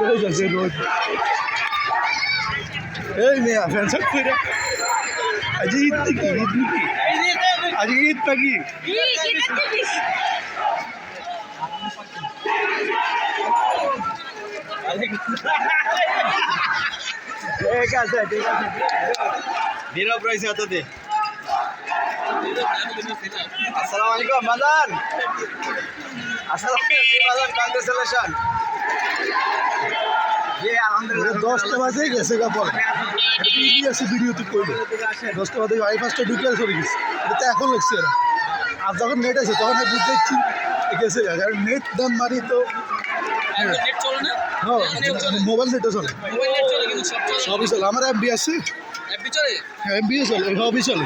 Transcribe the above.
রোজ আছে রোজ এই মেয়া ফ্যানসার করে আজ ঈদ নাকি ঈদ নাকি আজ ঈদ নাকি ঠিক আছে ঠিক আছে নীরব রয়েছে এততে আসসালামু আলাইকুম মাদান। আসসালামু আলাইকুম মাদান কংগ্রেচুলেশন জি আলহামদুলিল্লাহ। দশটা বাজে গেছে গা পরে। ভিডিও আছে ভিডিও তুই করবে দশটা বাজে ফার্স্টটা ঢুকে চলে গেছে। এটা তো এখন লাগছে এরা। আর যখন নেট আছে তখন বুঝতে দেখছি গেছে। কারণ নেট দাম মারি তো নেট চলে না? হ্যাঁ মোবাইল নেটও চলে। মোবাইল চলে কিন্তু সব চলে। সবই আমার এমবি আছে অ্যাপি চলে? এমবি চলে। সবই চলে